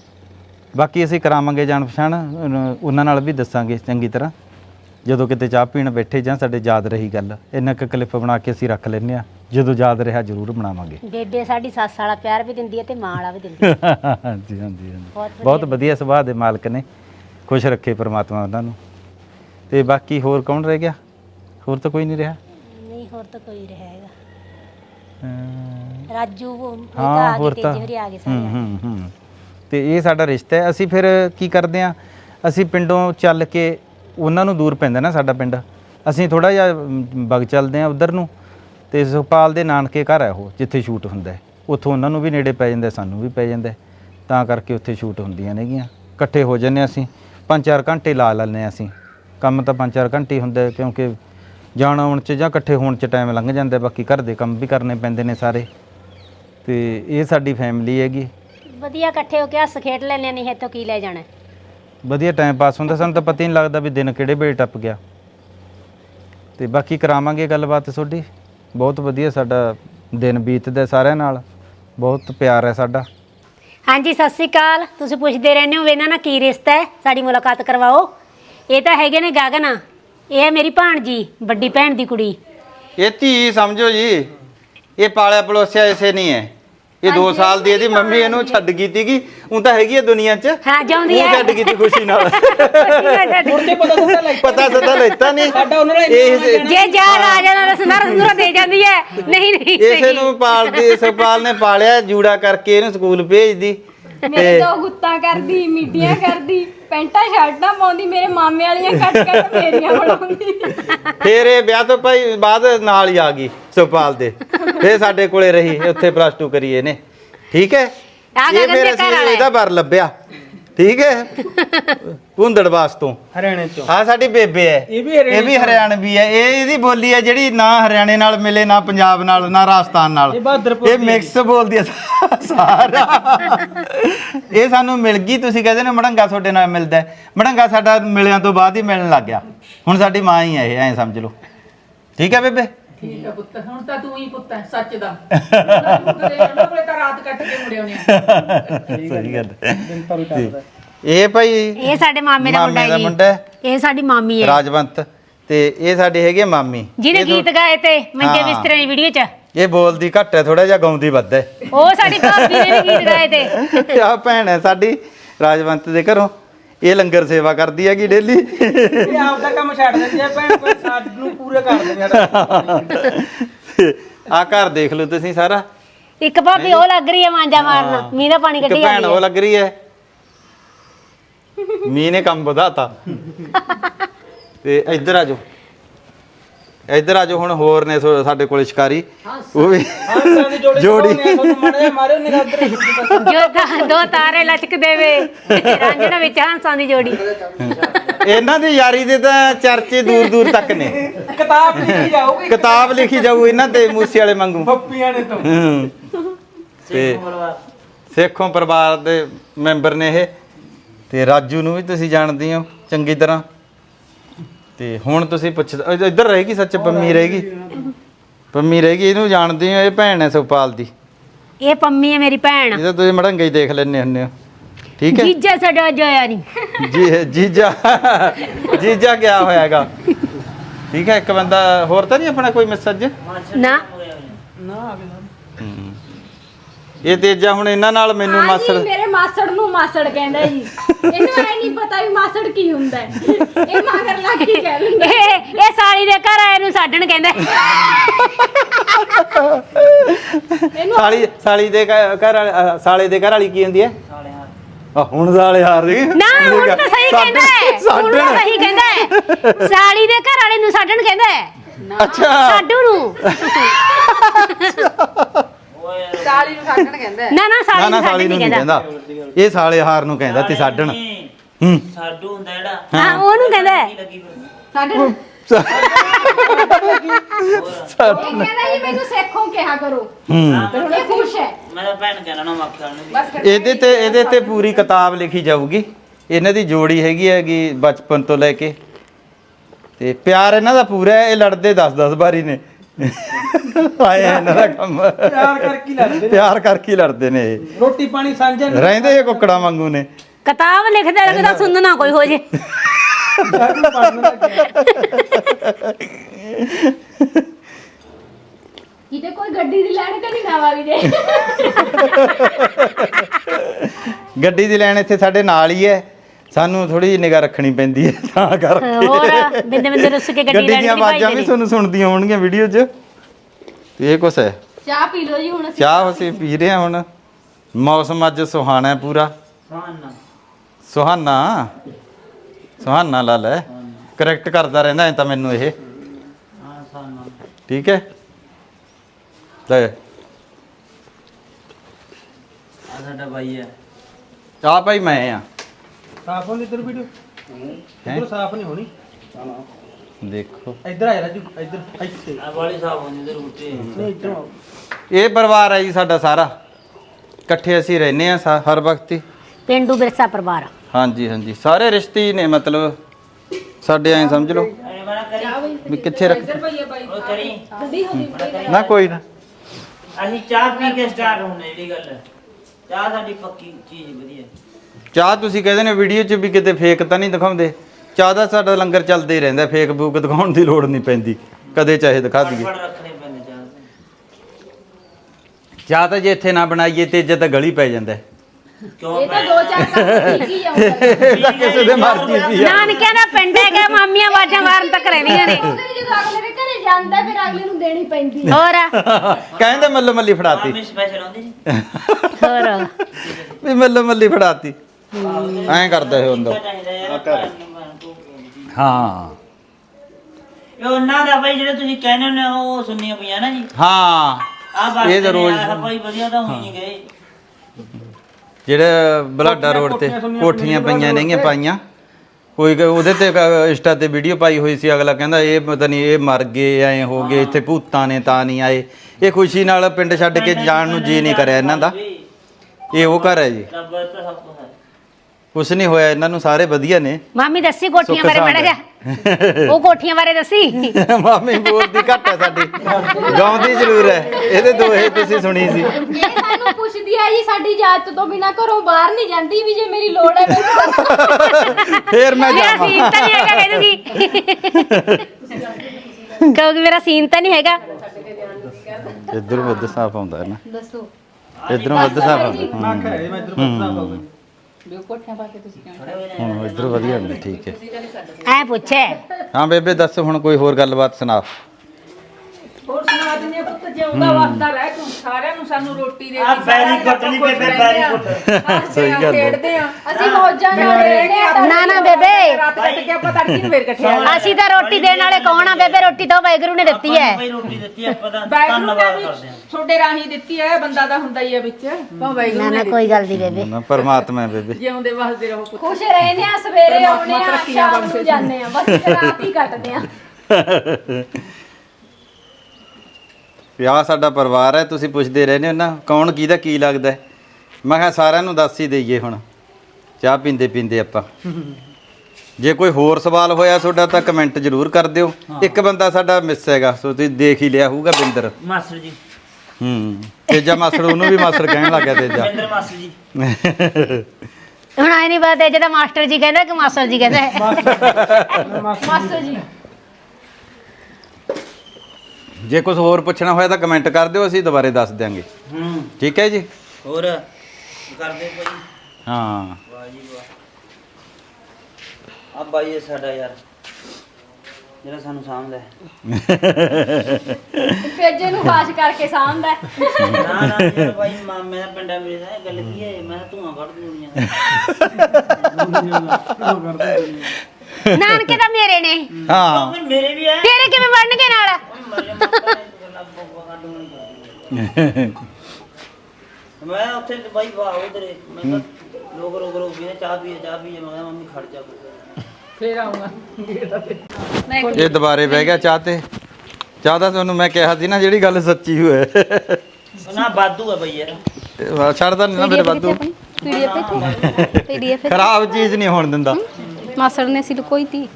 ਬਾਕੀ ਅਸੀਂ ਕਰਾਵਾਂਗੇ ਜਾਣ ਪਛਾਣ ਉਹਨਾਂ ਨਾਲ ਵੀ ਦੱਸਾਂਗੇ ਚੰਗੀ ਤਰ੍ਹਾਂ। ਜਦੋਂ ਕਿਤੇ ਚਾਹ ਪੀਣ ਬੈਠੇ ਜਾਂ ਸਾਡੇ ਯਾਦ ਰਹੀ ਗੱਲ ਇੰਨਾ ਕੁ ਕਲਿੱਪ ਬਣਾ ਕੇ ਅਸੀਂ ਰੱਖ ਲੈਂਦੇ ਆ ਜਦੋਂ ਯਾਦ ਰਿਹਾ ਜ਼ਰੂਰ ਬਣਾਵਾਂਗੇ। ਬੇਬੇ ਸਾਡੀ ਸੱਸ ਵਾਲਾ ਪਿਆਰ ਵੀ ਦਿੰਦੀ ਹੈ ਤੇ ਮਾਂ ਵਾਲਾ ਵੀ ਦਿੰਦੀ ਹੈ। ਹਾਂਜੀ ਹਾਂਜੀ ਬਹੁਤ ਵਧੀਆ ਸੁਭਾਅ ਦੇ ਮਾਲਕ ਨੇ। ਖੁਸ਼ ਰੱਖੇ ਪ੍ਰਮਾਤਮਾ ਉਹਨਾਂ ਨੂੰ। ਤੇ ਬਾਕੀ ਹੋਰ ਕੌਣ ਰਹਿ ਗਿਆ? ਹੋਰ ਤਾਂ ਕੋਈ ਨਹੀਂ ਰਿਹਾ? ਨਹੀਂ ਹੋਰ ਤਾਂ ਕੋਈ ਰਿਹਾ ਹੈਗਾ। ਅਮ, ਰਾਜੂ ਉਹ ਉਹ ਤਾਂ ਹਾਂ ਆ ਹੋਰ ਗਏ ਤਾਂ ਤੇਜੇ ਹੋਰੀ ਆ ਗਏ ਹੂੰ ਸਾਰੇ। ਹੂੰ ਹੂੰ ਤੇ ਇਹ ਸਾਡਾ ਰਿਸ਼ਤਾ ਹੈ। ਅਸੀਂ ਫਿਰ ਕੀ ਕਰਦੇ ਆ ਅਸੀਂ ਪਿੰਡੋਂ ਚੱਲ ਕੇ ਉਹਨਾਂ ਨੂੰ ਦੂਰ ਪੈਂਦਾ ਨਾ ਸਾਡਾ ਪਿੰਡ। ਅਸੀਂ ਥੋੜਾ ਜਿਹਾ ਅਮ, ਬਗ ਚੱਲਦੇ ਆ ਉਧਰ ਨੂੰ। ਤੇ ਸੁਖਪਾਲ ਦੇ ਨਾਨਕੇ ਘਰ ਹੈ ਉਹ ਜਿੱਥੇ ਸ਼ੂਟ ਹੁੰਦਾ ਹੈ। ਉੱਥੋਂ ਉਹਨਾਂ ਨੂੰ ਵੀ ਨੇੜੇ ਪੈ ਜਾਂਦਾ ਸਾਨੂੰ ਵੀ ਪੈ ਜਾਂਦਾ ਹੈ। ਤਾਂ ਕਰਕੇ ਉੱਥੇ ਸ਼ੂਟ ਹੁੰਦੀਆਂ ਨੇਗੀਆਂ। ਇਕੱਠੇ ਹੋ ਜੰਨੇ ਅਸੀਂ। ਪੰਜ ਚਾਰ ਘੰਟੇ ਲਾ ਲੈਂਦੇ ਹਾਂ ਅਸੀਂ। ਕੰਮ ਤਾਂ ਪੰਜ ਚਾਰ ਘੰਟੇ ਹੀ ਹੁੰਦਾ ਕਿਉਂਕਿ ਜਾਣ ਆਉਣ ਚ ਜਾਂ ਇਕੱਠੇ ਹੋਣ ਚ ਟਾਈਮ ਲੰਘ ਜਾਂਦਾ ਬਾਕੀ ਘਰ ਦੇ ਕੰਮ ਵੀ ਕਰਨੇ ਪੈਂਦੇ ਨੇ ਸਾਰੇ। ਤੇ ਇਹ ਸਾਡੀ ਫੈਮਿਲੀ ਹੈਗੀ। ਵਧੀਆ ਇਕੱਠੇ ਹੋ ਕੇ ਹੱਸ ਖੇਡ ਲੈਣੇ ਨਹੀਂ ਇੱਥੋਂ ਕੀ ਲੈ ਜਾਣਾ। ਵਧੀਆ ਟਾਈਮ ਪਾਸ ਹੁੰਦਾ ਸਾਨੂੰ ਤਾਂ ਪਤਾ ਹੀ ਨਹੀਂ ਲੱਗਦਾ ਵੀ ਦਿਨ ਕਿਹੜੇ ਵੇਲੇ ਟੱਪ ਗਿਆ। ਤੇ ਬਾਕੀ ਕਰਾਵਾਂਗੇ ਗੱਲਬਾਤ ਤੁਹਾਡੀ। ਬਹੁਤ ਵਧੀਆ ਸਾਡਾ ਦਿਨ ਬੀਤਦਾ ਸਾਰਿਆਂ ਨਾਲ। ਬਹੁਤ ਪਿਆਰ ਹੈ ਸਾਡਾ। ਹਾਂਜੀ ਸਤਿ ਸ੍ਰੀ ਅਕਾਲ। ਤੁਸੀਂ ਪੁੱਛਦੇ ਰਹਿੰਦੇ ਹੋ ਵੀ ਇਹਨਾਂ ਨਾਲ ਕੀ ਰਿਸ਼ਤਾ ਹੈ? ਸਾਡੀ ਮੁਲਾਕਾਤ ਕਰਵਾਓ। ਇਹ ਤਾਂ ਹੈਗੇ ਨੇ ਗਗਨ। ਇਹ ਹੈ ਮੇਰੀ ਭਾਣਜੀ ਵੱਡੀ ਭੈਣ ਦੀ ਕੁੜੀ। ਇਹ ਧੀ ਸਮਝੋ ਜੀ ਇਹ ਪਾਲਿਆ ਪਲੋਸਿਆ ਇਸੇ ਨਹੀਂ ਹੈ। ਇਹ 2 ਸਾਲ ਦੀ ਇਹਦੀ ਮੰਮੀ ਇਹਨੂੰ ਛੱਡ ਗਈ ਸੀਗੀ ਉਹ ਤਾਂ ਹੈਗੀ ਹੈ ਦੁਨੀਆ 'ਚ। ਹਾਂ ਜਿਉਂਦੀ ਉਹ ਹੈ। ਛੱਡ ਗਈ ਤੀ ਖੁਸ਼ੀ ਨਾਲ। ਪਤਾ ਸੱਤਾ ਲੱਗ ਪਤਾ ਸਦਾ ਲੈਤਾ ਨਹੀਂ। ਸਾਡਾ ਉਹਨਾਂ ਨਾਲ ਇਹ ਜੇ ਜਾ ਆ ਜਾਣਾ ਤਾਂ ਸੰਦਰ ਸੰਦਰ ਦੇ ਜਾਂਦੀ ਹੈ। ਨਹੀਂ ਨਹੀਂ ਇਸੇ ਨਹੀਂ। ਨੂੰ ਪਾਲਦੀ ਸੁਖਪਾਲ ਨੇ ਪਾਲਿਆ ਜੂੜਾ ਕਰਕੇ ਇਹਨੂੰ ਸਕੂਲ ਭੇਜਦੀ। ਮੇਰੇ ਦੋ ਗੁੱਤਾਂ ਕਰਦੀ ਮੀਡੀਆਂ ਕਰਦੀ ਪੈਂਟਾਂ ਸ਼ਰਟਾਂ ਪਾਉਂਦੀ ਮੇਰੇ ਮਾਮੇ ਵਾਲੀਆਂ ਕੱਟ ਕੱਟ ਮੇਰੀਆਂ ਬਣਾਉਂਦੀ। ਫਿਰ ਇਹ ਵਿਆਹ ਤੋਂ ਭਾਈ ਬਾਅਦ ਨਾਲ ਹੀ ਆ ਗਈ ਸੁਖਪਾਲ ਦੇ। ਫਿਰ ਸਾਡੇ ਕੋਲੇ ਰਹੀ ਉੱਥੇ ਪਲੱਸ 2 ਕਰੀ ਇਹਨੇ। ਠੀਕ ਹੈ? ਆ ਇਹ ਫਿਰ ਦੇ ਅਸੀਂ ਵਾਲਾ। ਇਹਦਾ। ਵਰ ਲੱਭਿਆ। ਠੀਕ ਹੈ? ਭੁੰਦੜਵਾਸ ਤੋਂ। ਹਰਿਆਣੇ ਤੋਂ ਹਾਂ ਸਾਡੀ ਬੇਬੇ ਹੈ। ਇਹ ਵੀ ਹਰਿਆਣੇ ਇਹ ਵੀ ਹਰਿਆਣਵੀ ਹੈ। ਇਹ ਇਹਦੀ ਬੋਲੀ ਹੈ ਜਿਹੜੀ ਨਾ ਹਰਿਆਣੇ ਨਾਲ ਮਿਲੇ ਨਾ ਪੰਜਾਬ ਨਾਲ ਨਾ ਰਾਜਸਥਾਨ ਨਾਲ। ਇਹ ਬਹਾਦਰਪੁਰ ਇਹ ਮਿਕਸ ਬੋਲਦੀ ਹੈ ਸਾਰਾ। ਇਹ ਸਾਨੂੰ ਮਿਲ ਗਈ ਤੁਸੀਂ ਕਹਿੰਦੇ ਨੇ ਮੜੰਗਾ ਤੁਹਾਡੇ ਨਾਲ ਮਿਲਦਾ। ਮੜੰਗਾ ਸਾਡਾ ਮਿਲਿਆਂ ਤੋਂ ਬਾਅਦ ਹੀ ਮਿਲਣ ਲੱਗ ਗਿਆ। ਹੁਣ ਸਾਡੀ ਮਾਂ ਹੀ ਹੈ ਇਹ ਐਂ ਸਮਝ ਲਓ। ਠੀਕ ਹੈ ਬੇਬੇ? ਠੀਕ ਆ ਪੁੱਤ ਹੁਣ ਤਾਂ ਤੂੰ ਹੀ ਪੁੱਤ ਹੈ ਸੱਚ ਦਾ। ਪੁੱਤ ਦੇ ਉਹਨਾਂ ਕੋਲੇ ਤਾਂ ਰਾਤ ਕੱਟ ਕੇ ਮੁੜੇ ਆਉਣੇ ਆ। ਸਹੀ ਗੱਲ ਹੈ। ਦਿਨ ਪਰ ਵੀ ਕੱਟਦਾ ਇਹ ਭਾਈ ਇਹ ਸਾਡੇ ਮਾਮੇ ਦਾ ਮੁੰਡਾ ਮਾਮੇ ਦਾ ਹੈ ਜੀ। ਮੁੰਡਾ ਹੈ। ਇਹ ਸਾਡੀ ਮਾਮੀ ਹੈ। ਰਾਜਵੰਤ। ਤੇ ਇਹ ਸਾਡੇ ਹੈਗੇ ਮਾਮੀ। ਜਿਹਨੇ ਥੋ- ਗੀਤ ਗਾਏ ਤੇ ਮੰਜੇ ਹਾਂ। ਬਿਸਤਰੇ ਦੀ ਵੀਡੀਓ 'ਚ। ਇਹ ਬੋਲਦੀ ਘੱਟ ਹੈ ਥੋੜਾ ਜਿਹਾ ਗਾਉਂਦੀ ਵੱਧ ਹੈ। ਉਹ ਸਾਡੀ ਭਾਬੀ ਨੇ ਵੀ ਗੀਤ ਗਾਏ ਤੇ। ਆ ਭੈਣ ਹੈ ਸਾਡੀ ਰਾਜਵੰਤ ਦੇ ਘਰੋਂ। ਇਹ ਲੰਗਰ ਸੇਵਾ ਕਰਦੀ ਹੈਗੀ ਡੇਲੀ। ਇਹ ਆਪ ਦਾ ਕੰਮ ਛੱਡ ਦਿੰਦੇ ਆ ਭੈਣ ਕੋਈ ਸਾਨੂੰ ਪੂਰਾ ਕਰ ਦਿੰਦੇ ਆ ਆ ਘਰ ਦੇਖ ਲਓ ਤੁਸੀਂ ਸਾਰਾ। ਇੱਕ ਭਾਬੀ ਉਹ ਲੱਗ ਰਹੀ ਹੈ ਮਾਂਜਾ ਮਾਰਨ। ਮੀਂਹ ਦਾ ਪਾਣੀ ਕੱਢੀ ਭੈਣ ਜਾਂਦੀ ਉਹ ਹੈ। ਲੱਗ ਰਹੀ ਹੈ। ਮੀਂਹ ਨੇ ਕੰਮ ਵਧਾਤਾ। ਤੇ ਇੱਧਰ ਆ ਜਾਓ। ਇੱਧਰ ਆ ਜਾਓ ਹੁਣ ਹੋਰ ਨੇ ਸੋ- ਸਾਡੇ ਕੋਲ ਸ਼ਿਕਾਰੀ। ਉਹ ਵੀ ਜੋੜੀ ਮਾਰੇ ਜੋ ਤਾਂ ਦੋ ਤਾਰੇ ਲਚਕ ਦੇਵੇ। ਰਾਂਝਣਾ ਵਿੱਚ ਹੰਸਾਂ ਦੀ ਜੋੜੀ। ਇਹਨਾਂ ਦੀ ਯਾਰੀ ਦੇ ਤਾਂ ਚਰਚੇ ਦੂਰ ਦੂਰ ਤੱਕ ਨੇ। ਕਿਤਾਬ ਲਿਖੀ ਜਾਊਗੀ ਕਿਤਾਬ ਲਿਖੀ ਜਾਊ ਇਹਨਾਂ ਤੇ ਮੂਸੇ ਵਾਲੇ ਵਾਂਗੂ। ਪੱਪੀਆਂ ਨੇ ਤੋਂ। ਹੂੰ। ਤੇ ਸੇਖੋਂ ਪਰਿਵਾਰ ਦੇ ਮੈਂਬਰ ਨੇ ਇਹ। ਤੇ ਰਾਜੂ ਨੂੰ ਵੀ ਤੁਸੀਂ ਜਾਣਦੇ ਹੋ ਚੰਗੀ ਤਰ੍ਹਾਂ। ਤੇ ਹੁਣ ਤੁਸੀਂ ਪੁੱਛ ਇੱਧ- ਇੱਧਰ ਰਹੇਗੀ ਸੱਚ ਪੰਮੀ ਰਹੇਗੀ? ਪੰਮੀ ਰਹੇਗੀ ਇਹਨੂੰ ਜਾਣਦੇ ਹੋ ਇਹ ਭੈਣ ਹੈ ਸੁਪਾਲ ਦੀ। ਇਹ ਪੰਮੀ ਹੈ ਮੇਰੀ ਭੈਣ। ਇਹਦਾ ਤੁਸੀਂ ਮੜੰਗਾ ਹੀ ਦੇਖ ਲੈਣੇ ਹੁੰਦੇ ਹੋ। ਠੀਕ ਹੈ? ਜੀਜਾ ਸਾਡਾ ਜਾਇਆ ਨਹੀਂ। ਜੀ ਜੀਜਾ ਜੀਜਾ ਗਿਆ ਹੋਇਆਗਾ? ਠੀਕ ਹੈ ਇੱਕ ਬੰਦਾ ਹੋਰ ਤਾਂ ਨਹੀਂ ਆਪਣਾ ਕੋਈ ਮੈਸੇਜ ਨਾ। ਇਹ ਤੇਜਾ ਹੁਣ ਇਹਨਾਂ ਨਾਲ ਮੈਨੂੰ ਜੀ ਮੇਰੇ ਮਾਸੜ ਨੂੰ ਮਾਸੜ ਕਹਿੰਦਾ ਜੀ। ਇਹਨੂੰ ਐ ਨਹੀਂ ਪਤਾ ਵੀ ਮਾਸੜ ਕੀ ਹੁੰਦਾ ਹੈ। ਇਹ ਮਗਰ ਲੱਗ ਕੇ ਕਹਿ ਦਿੰਦਾ। ਇਹ ਇਹ ਸਾਲੀ ਦੇ ਘਰ ਆਏ ਨੂੰ ਛੱਡਣ ਕਹਿੰਦਾ ਇਹਨੂੰ ਸਾਲੀ ਸਾਲੀ ਦੇ ਘ- ਘਰ ਵਾਲੇ- ਸਾਲੇ ਦੇ ਘਰ ਵਾਲੀ ਕੀ ਹੁੰਦੀ ਹੈ? ਆ ਹੁਣ ਸਾਲੇ ਹਾਰ ਰਹੀ ਨਾ ਹੁਣ ਤਾਂ ਸਹੀ ਕਹਿੰਦਾ ਹੈ। ਹੁਣ ਤਾਂ ਸਹੀ ਕਹਿੰਦਾ ਹੈ। ਸਾਲੀ ਦੇ ਘਰ ਵਾਲੇ ਨੂੰ ਛੱਡਣ ਕਹਿੰਦਾ ਹੈ। ਅੱਛਾ। ਸਾਡੂ ਨੂੰ। ਸਾਲੀ ਨੂੰ ਕਹਿੰਦਾ। ਹੈ। ਨਾ ਨਾ ਨਾ ਸਾਲੀ ਨਾ ਨੂੰ ਸਾਲੀ ਨੂੰ ਨਹੀਂ ਕਹਿੰਦਾ। ਇਹ ਸਾਲੇ ਹਾਰ ਨੂੰ ਕਹਿੰਦਾ ਤੇ ਛੱਡਣ ਹੂੰ। ਸਾਡੂ ਹੁੰਦਾ ਜਿਹੜਾ। ਹਾਂ ਉਹਨੂੰ ਕਹਿੰਦਾ। ਹੈ। ਲੱਗੀ ਕਹਿੰਦਾ ਜੀ ਮੈਨੂੰ ਸੇਖੋਂ ਕਿਹਾ ਕਰੋ। ਹੂੰ। ਹੁਣ ਇਹ ਖੁਸ਼ ਹੈ। ਮੈਂ ਤਾਂ ਭੈਣ ਕਹਿਣਾ ਨਾ ਮੱਖਣ ਨੂੰ ਵੀ। ਬਸ ਇਹਦੇ ਤੇ ਇਹਦੇ ਤੇ ਪੂਰੀ ਕਿਤਾਬ ਲਿਖੀ ਜਾਊਗੀ। ਇਹਨਾਂ ਦੀ ਜੋੜੀ ਹੈਗੀ ਹੈਗੀ ਬਚਪਨ ਤੋਂ ਲੈ ਕੇ। ਤੇ ਪਿਆਰ ਇਹਨਾਂ ਦਾ ਪੂਰਾ ਹੈ ਇਹ ਲੜਦੇ 10-10 ਵਾਰੀ ਨੇ। ਆਇਆ ਇਹਨਾਂ ਦਾ ਕੰਮ। ਪਿਆਰ ਕਰਕੇ ਹੀ ਲੜਦੇ ਨੇ। ਪਿਆਰ ਕਰਕੇ ਹੀ ਲੜਦੇ ਨੇ ਇਹ। ਰੋਟੀ ਪਾਣੀ ਸਾਂਝਾ ਨਹੀਂ ਰਹਿੰਦੇ ਇਹ ਕੁੱਕੜਾਂ ਵਾਂਗੂ ਨੇ। ਕਿਤਾਬ ਲਿਖਦਾ ਲੱਗਦਾ ਸੁਣਨਾ ਕੋਈ ਹੋ ਜੇ। ਸਾਨੂੰ ਪੜਨ ਲੱਗੇ ਕਿਤੇ ਕੋਈ ਗੱਡੀ ਦੀ ਲੈਣ ਤੇ ਨਹੀਂ ਨਾ ਵਾਲੀ ਜੇ। ਗੱਡੀ ਦੀ ਲਾਈਨ ਇੱਥੇ ਸਾਡੇ ਨਾਲ ਹੀ ਹੈ। ਸਾਨੂੰ ਥੋੜੀ ਜਿਹੀ ਨਿਗਾ ਰੱਖਣੀ ਪੈਂਦੀ ਹੈ ਤਾਂ ਕਰਕੇ। ਹੋਰ ਬਿੰਦੇ ਬਿੰਦੇ ਰੁੱਸ ਕੇ ਗੱਡੀ ਗੱਡੀ ਲੈਣ ਦੀਆਂ ਦੀ ਭਾਈ ਆਵਾਜ਼ਾਂ ਵੀ ਤੁਹਾਨੂੰ ਸੁਣਦੀਆਂ ਹੋਣਗੀਆਂ ਵੀਡੀਓ 'ਚ। ਤੇ ਇਹ ਕੁਛ ਹੈ। ਚਾਹ ਪੀ ਲਓ ਜੀ ਹੁਣ ਅਸੀਂ। ਚਾਹ ਅਸੀਂ ਪੀ ਰਹੇ ਹਾਂ ਹੁਣ। ਮੌਸਮ ਅੱਜ ਸੁਹਾਣਾ ਹੈ ਪੂਰਾ। ਸੁਹਾਨਾ ਸੁਹਾਨਾ ਸੁਹਾਨਾ ਲਾ ਲੈ ਕਰੈਕਟ ਕਰਦਾ ਰਹਿੰਦਾ ਐ ਤਾਂ ਮੈਨੂੰ ਇਹ। ਹਾਂ ਠੀਕ ਹੈ। ਲੈ। ਆ ਸਾਡਾ ਬਾਈ ਹੈ। ਆ ਭਾਈ ਮੈਂ ਆ। ਸਾਫ਼ ਹੋਣੀ ਇਧਰ ਵੀਡੀਓ ਹੈਂ? ਇਧਰ ਸਾਫ਼ ਨਹੀਂ ਹੋਣੀ। ਦੇਖੋ। ਇੱਧਰ ਆ ਰਾਜੂ ਇੱਧਰ ਇੱਥੇ। ਆ ਵਾਲੀ ਸਾਹਿਬ ਹੁੰਦੀ ਤੇ ਰੂਟੇ। ਨਹੀਂ ਇੱਧਰ ਇਹ ਪਰਿਵਾਰ ਹੈ ਜੀ ਸਾਡਾ ਸਾਰਾ। ਇਕੱਠੇ ਅਸੀਂ ਰਹਿੰਦੇ ਆ ਹਰ ਵਕਤ ਹੀ। ਪਿੰਡੂ ਬਿਰਸਾ ਪਰਿਵਾਰ। ਹਾਂਜੀ ਹਾਂਜੀ। ਸਾਰੇ ਰਿਸ਼ਤੇ ਹੀ ਨੇ ਮਤਲਬ ਸਾਡੇ ਐਂ ਸਮਝ ਲਓ। ਕਰੀ। ਵੀ ਕਿੱਥੇ ਰੱਖ ਉਹ ਕਰੀ। ਨਾ ਕੋਈ ਨਾ। ਅਸੀਂ ਚਾਹ ਪੀ ਕੇ ਸਟਾਰਟ ਹੋਣੇ ਜਿਹੜੀ ਗੱਲ। ਚਾਹ ਸਾਡੀ ਪੱਕੀ ਚੀਜ਼ ਵਧੀਆ। ਚਾਹ ਤੁਸੀਂ ਕਹਿੰਦੇ ਨੇ ਵੀਡੀਓ 'ਚ ਵੀ ਕਿਤੇ ਫੇਕ ਤਾਂ ਨਹੀਂ ਦਿਖਾਉਂਦੇ। ਚਾਹ ਦਾ ਸਾਡਾ ਲੰਗਰ ਚੱਲਦਾ ਹੀ ਰਹਿੰਦਾ ਫੇਕ ਬੂਕ ਦਿਖਾਉਣ ਦੀ ਲੋੜ ਨਹੀਂ ਪੈਂਦੀ। ਕਦੇ ਚਾਹੇ ਦਿਖਾ ਦਈਏ। ਪੜ ਰੱਖਣੇ ਪੈਂਦੇ ਚਾਹ ਦੇ। ਚਾਹ ਤਾਂ ਜੇ ਇੱਥੇ ਨਾ ਬਣਾਈਏ ਤੇ ਇੱਜ਼ਤ ਤਾਂ ਗਲੀ ਪੈ ਜਾਂਦਾ। ਕਿਉਂ ਇਹ ਤਾਂ ਦੋ ਚਾਰ ਕੰਮ ਠੀਕ ਹੀ ਜਾਊਗਾ ਇਹ ਤਾਂ। ਕਿਸੇ ਦੇ ਮਰਜ਼ੀ ਦੀ ਆ। ਨਾਨਕਿਆਂ ਦਾ ਪਿੰਡ ਹੈਗਾ ਮਾਮੀਆਂ ਆਵਾਜ਼ਾਂ ਮਾਰਨ ਤੱਕ ਰਹਿੰਦੀਆਂ ਨੇ। ਉਹਦੇ ਜਦੋਂ ਅਗਲੇ ਦੇ ਘਰੇ ਜਾਂਦਾ ਫਿਰ ਅਗਲੇ ਨੂੰ ਦੇਣੀ ਪੈਂਦੀ। ਹੈ ਹੋਰ? ਕਹਿੰਦੇ ਮੱਲੋ ਮੱਲੀ ਫੜਾਤੀ। ਮਾਮੀ ਸਪੈਸ਼ਲ ਆਉਂਦੀ ਜੀ। ਹੋਰ ਵੀ ਮੱਲੋ ਮੱਲੀ ਫੜਾਤੀ। ਐਂ ਕਰਦਾ ਇਹ ਹੁੰਦਾ। ਹਾਂ। ਇਹ ਉਹਨਾਂ ਦਾ ਬਾਈ ਜਿਹੜੇ ਤੁਸੀਂ ਕਹਿੰਦੇ ਨੇ ਉਹ ਸੁਣਨੀਆਂ ਪਈਆਂ ਨਾ ਜੀ। ਹਾਂ। ਆ ਬਾਤ ਇਹ ਤਾਂ ਰੋਜ਼- ਭਾਈ ਵਧੀਆ ਤਾਂ ਹੋਈ ਨਹੀਂ ਗਏ। ਜਿਹੜੇ ਬਲਾਡਾ ਰੋਡ ਤੇ ਕੋਠੀਆਂ ਪਈਆਂ ਨਹੀਂਆਂ ਪਾਈਆਂ। ਕੋਈ ਕ- ਉਹਦੇ ਤੇ ਕ- ਇੰਸਟਾ ਤੇ ਵੀਡੀਓ ਪਾਈ ਹੋਈ ਸੀ ਅਗਲਾ ਕਹਿੰਦਾ ਇਹ ਪਤਾ ਨਹੀਂ ਇਹ ਮਰ ਗਏ ਐ ਹੋ ਗਏ ਇੱਥੇ ਭੂਤਾਂ ਨੇ ਤਾਂ ਨਹੀਂ ਆਏ। ਇਹ ਖੁਸ਼ੀ ਨਾਲ ਪਿੰਡ ਛੱਡ ਕੇ ਜਾਣ ਨੂੰ ਜੀ ਨਹੀਂ ਕਰਿਆ ਇਹਨਾਂ ਦਾ। ਇਹ ਉਹ ਘਰ ਹੈ ਜੀ। ਰੱਬ ਤਾਂ ਸਭ ਕੁਝ ਹੈ। ਕੁਛ ਨਹੀਂ ਹੋਇਆ ਇਹਨਾਂ ਨੂੰ ਸਾਰੇ ਵਧੀਆ ਨੇ। ਮਾਮੀ ਦੱਸੀ ਕੋਠੀਆਂ ਸੁੱਖ ਬਾਰੇ ਮੜਾ ਜਾ। ਉਹ ਕੋਠੀਆਂ ਬਾਰੇ ਦੱਸੀ। ਮਾਮੀ ਬੋਲਦੀ ਘੱਟ ਹੈ ਸਾਡੀ। ਗਾਉਂਦੀ ਜ਼ਰੂਰ ਹੈ। ਇਹਦੇ ਦੋਹੇ ਤੁਸੀਂ ਸੁਣੀ ਸੀ। ਇਹ ਸਾਨੂੰ ਪੁੱਛਦੀ ਹੈ ਜੀ ਸਾਡੀ ਇਜਾਜ਼ਤ ਤੋਂ ਬਿਨਾ ਘਰੋਂ ਬਾਹਰ ਨਹੀਂ ਜਾਂਦੀ ਵੀ ਜੇ ਮੇਰੀ ਲੋੜ ਹੈ ਮੈਨੂੰ ਫੇਰ ਮੈਂ ਮੇਰਾ ਜਾਵਾਂ। ਸੀਨ ਤਾਂ ਨਹੀਂ ਹੈਗਾ ਕਹਿ ਦੂਗੀ ਕਹੋਗੀ ਮੇਰਾ ਸੀਨ ਤਾਂ ਨਹੀਂ ਹੈਗਾ। ਇਧਰੋਂ ਵੱਧ ਸਾਫ਼ ਆਉਂਦਾ ਹੈ ਨਾ। ਦੱਸੋ। ਇਧਰੋਂ ਵੱਧ ਸਾਫ਼ ਆਉਂਦਾ। ਮੈਂ ਉਹ ਕੋਠਿਆਂ ਪਾ ਕੇ ਤੁਸੀਂ ਕਹਿੰਦੇ ਹਾਂ ਇਧਰੋਂ ਵਧੀਆ ਹੁੰਦਾ ਠੀਕ ਹੈ। ਐ ਪੁੱਛੇ? ਹਾਂ ਬੇਬੇ ਦੱਸ ਹੁਣ ਕੋਈ ਹੋਰ ਗੱਲਬਾਤ ਸੁਣਾ। ਹੋਰ ਸੁਣਾ ਜਿਉਂਦਾ ਵਸਦਾ ਰਹਿ ਤੂੰ ਸਾਰਿਆਂ ਨੂੰ ਸਾਨੂੰ ਰੋਟੀ ਦੇ ਆ ਬੈਰੀ ਗੁੱਟ ਨਹੀਂ ਬੇਬੇ ਬੈਰੀ ਗੁੱਟ ਸਹੀ ਗੱਲ ਹੈ। ਖੇਡਦੇ ਆ। ਅਸੀਂ ਮੌਜਾਂ ਨਾਲ ਰਹਿੰਦੇ ਆ ਨਾ ਨਾ ਬੇਬੇ। ਰਾਤ ਕੱਟ ਕੇ ਆਪਾਂ ਤੜਕੀ ਨੂੰ ਫੇਰ ਇਕੱਠੇ ਆ ਅਸੀਂ ਤਾਂ ਰੋਟੀ ਦੇਣ ਵਾਲੇ ਕੌਣ ਆ? ਬੇਬੇ ਰੋਟੀ ਤਾਂ ਵਾਹਿਗੁਰੂ ਨੇ ਦਿੱਤੀ ਹੈ। ਭਾਈ ਰੋਟੀ ਦਿੱਤੀ ਆਪਾਂ ਤਾਂ ਬੈਗਰੂ ਨੇ ਧੰਨਵਾਦ ਕਰਦੇ ਹਾਂ। ਛੋਡੇ ਰਾਹੀਂ ਦਿੱਤੀ ਹੈ ਬੰਦਾ ਦਾ ਹੁੰਦਾ ਹੀ ਹੈ ਵਿੱਚ। ਭਾਵੇਂ ਬੈਗਰੂ ਨਾ ਨੇ ਕੋਈ ਗੱਲ ਨਹੀਂ ਬੇਬੇ। ਨਾ ਪਰਮਾਤਮਾ ਹੈ ਬੇਬੇ। ਜਿਉਂਦੇ ਵਸਦੇ ਰਹੋ ਪੁੱਤ। ਖੁਸ਼ ਰਹਿੰਦੇ ਆ ਸਵੇਰੇ ਆਉਣੇ ਆ ਸ਼ਾਮ ਨੂੰ ਜਾਂਦੇ ਆ। ਬਸ ਰਾਤ ਹੀ ਕੱਟਦੇ ਆ। ਵਿਆਹ ਸਾਡਾ ਪਰਿਵਾਰ ਹੈ ਤੁਸੀਂ ਪੁੱਛਦੇ ਰਹਿੰਦੇ ਹੋ ਨਾ ਕੌਣ ਕਿਹਦਾ ਕੀ ਲੱਗਦਾ ਹੈ? ਮੈਂ ਕਿਹਾ ਸਾਰਿਆਂ ਨੂੰ ਦੱਸ ਹੀ ਦਈਏ ਹੁਣ ਚਾਹ ਪੀਂਦੇ ਪੀਂਦੇ ਆਪਾਂ। ਜੇ ਕੋਈ ਹੋਰ ਸਵਾਲ ਹੋਇਆ ਤੁਹਾਡਾ ਤਾਂ ਕਮੈਂਟ ਜ਼ਰੂਰ ਕਰ ਦਿਓ। ਇੱਕ ਬੰਦਾ ਸਾਡਾ ਮਿਸ ਹੈਗਾ ਸੋ ਤੁਸੀਂ ਦੇਖ ਹੀ ਲਿਆ ਹੋਊਗਾ ਬਿੰਦਰ। ਮਾਸਟਰ ਜੀ। ਹੂੰ ਤੇਜਾ ਮਾਸੜ ਉਹਨੂੰ ਵੀ ਮਾਸੜ ਕਹਿਣ ਲੱਗ ਗਿਆ ਤੇਜਾ। ਮਹਿੰਦਰ ਮਾਸਟਰ ਜੀ। ਹੁਣ ਆਈ ਨਹੀਂ ਬਾਤ ਹੈ ਜਿਹਦਾ ਮਾਸਟਰ ਜੀ ਕਹਿੰਦਾ ਕਿ ਮਾਸਟਰ ਜੀ ਕਹਿੰਦਾ ਹੈ? ਮਾਸਟਰ ਜੀ। ਜੇ ਕੁਝ ਹੋਰ ਪੁੱਛਣਾ ਹੋਇਆ ਤਾਂ ਕਮੈਂਟ ਕਰ ਦਿਓ ਅਸੀਂ ਦੁਬਾਰੇ ਦੱਸ ਦਿਆਂਗੇ। ਹੂੰ। ਠੀਕ ਹੈ ਜੀ? ਹੋਰ? ਕਰਦੇ ਭਾਈ। ਹਾਂ। ਵਾਹ ਜੀ ਵਾਹ। ਆ ਬਾਈ ਇਹ ਸਾਡਾ ਯਾਰ ਜਿਹੜਾ ਸਾਨੂੰ ਸਾਂਭਦਾ ਹੈ। ਫੇਜੇ ਨੂੰ ਬਾਸ਼ ਕਰਕੇ ਸਾਂਭਦਾ ਹੈ। ਨਾ ਨਾ ਬਾਈ ਮਾਮੇ ਦਾ ਪਿੰਡਾ ਮੇਰੇ ਦਾ ਇਹ ਗੱਲ ਕੀ ਹੈ? ਮੈਂ ਧੂਆਂ ਕੱਢ ਦੁਨੀਆ ਨਾਨਕੇ ਤਾਂ ਮੇਰੇ ਨੇ। ਹਾਂ। ਮੇਰੇ ਵੀ ਹੈ ਤੇਰੇ ਕਿਵੇਂ ਬਣਨਗੇ ਨਾਲ? ਮੈਂ ਉੱਥੇ ਬਾਈ ਵਾਹ ਉਧਰੇ। ਮੈਂ ਕਿਹਾ ਲੋਕ ਰੋਕ ਰੋਕ ਵੀ ਚਾਹ ਪੀਏ ਚਾਹ ਪੀਏ। ਮੈਂ ਕਿਹਾ ਮੰਮੀ ਖੜ ਜਾ ਫੇਰ ਆਉਂਗਾ ਇਹ ਦੁਬਾਰੇ ਬਹਿ ਗਿਆ ਚਾਹ ਤੇ। ਚਾਹ ਦਾ ਤੁਹਾਨੂੰ ਮੈਂ ਕਿਹਾ ਸੀ ਨਾ ਜਿਹੜੀ ਗੱਲ ਸੱਚੀ ਹੋਏ। ਨਾ ਬਾਦੂ ਹੈ ਬਈ ਯਾਰ। ਛੱਡਦਾ ਨਹੀਂ ਨਾ ਮੇਰੇ ਬਾਦੂ ਪੀਡੀਐਫ ਇੱਥੇ? ਪੀਡੀਐਫ ਖਰਾਬ ਚੀਜ਼ ਨਹੀਂ ਹੋਣ ਦਿੰਦਾ। ਮਾਸਟਰ ਨੇ ਸੀ ਕੋਈ ਤੀ